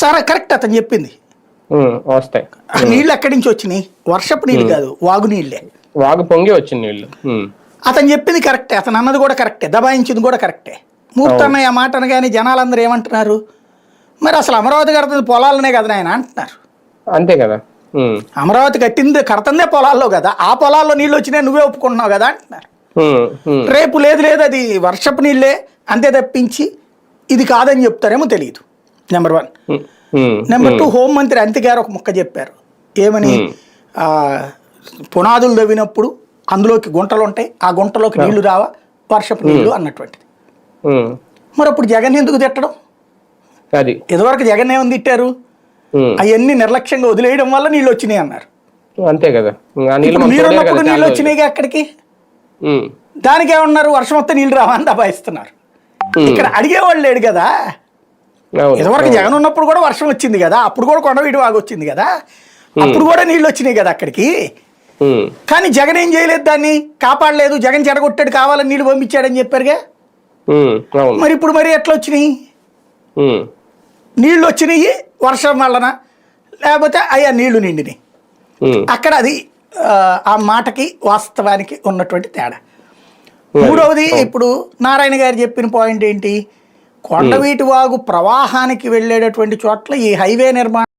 సరే కరెక్ట్ అతను చెప్పింది. వస్తాయి. నీళ్ళు ఎక్కడి నుంచి వచ్చినాయి? వర్షపు నీళ్ళు కాదు వాగు నీళ్ళే. వాగు పొంగి వచ్చింది నీళ్ళు. అతను చెప్పింది కరెక్టే అతను అన్నది కూడా కరెక్టే దబాయించింది కూడా కరెక్టే మూర్తి అన్నయ్య ఆ మాట అనగానే జనాలందరూ ఏమంటున్నారు? మరి అసలు అమరావతి కడుతుంది పొలాలనే కదా ఆయన అంటున్నారు. అంతే కదా. అమరావతి కట్టింది కడుతుందే పొలాల్లో కదా ఆ పొలాల్లో నీళ్ళు వచ్చినాయి నువ్వే ఒప్పుకుంటున్నావు కదా అంటున్నారు. రేపు లేదు లేదు అది వర్షపు నీళ్ళే అంతే తప్పించి ఇది కాదని చెప్తారేమో తెలియదు. నెంబర్ వన్ నెంబర్ టూ హోంమంత్రి అంతి గారు ఒక ముక్క చెప్పారు. ఏమని? ఆ, పునాదులు తవ్వినప్పుడు అందులోకి గుంటలు ఉంటాయి. ఆ గుంటలోకి నీళ్ళు రావా? వర్షపు నీళ్ళు అన్నటువంటిది. ఉమ్, మరి అప్పుడు జగన్ ఎందుకు తిట్టడం? అది. ఇదివరకు జగన్ ఏమని తిట్టారు? అవన్నీ నిర్లక్ష్యంగా వదిలేయడం వల్ల నీళ్ళు వచ్చినాయి అన్నారు. అంతే కదా. మీరు ఉన్నప్పుడు నీళ్ళు వచ్చినాయి అక్కడికి? దానికి ఏమన్నారు? వర్షం వస్తే నీళ్ళు రావా అని దబాయిస్తున్నారు. ఇక్కడ అడిగేవాళ్ళు లేడు కదా. ఇదివరకు. జగన్ ఉన్నప్పుడు కూడా వర్షం వచ్చింది కదా అప్పుడు కూడా కొండవీటి వాగు వచ్చింది కదా. అప్పుడు కూడా నీళ్ళు వచ్చినాయి కదా అక్కడికి. కానీ జగన్ ఏం చేయలేదు దాన్ని? కాపాడలేదు. జగన్ చెడగొట్టాడు కావాలని నీళ్ళు పంపించాడని చెప్పారుగా? మరి ఇప్పుడు మరి ఎట్లా వచ్చినాయి? నీళ్ళు వచ్చినాయి వర్షం వలన లేకపోతే అయ్యా నీళ్ళు నిండినాయి. అక్కడ అది ఆ, మాటకి వాస్తవానికి ఉన్నటువంటి తేడా. మూడవది ఇప్పుడు నారాయణ గారు చెప్పిన పాయింట్ ఏంటి? కొండవీటి వాగు ప్రవాహానికి వెళ్ళేటటువంటి చోట్ల ఈ హైవే నిర్మాణం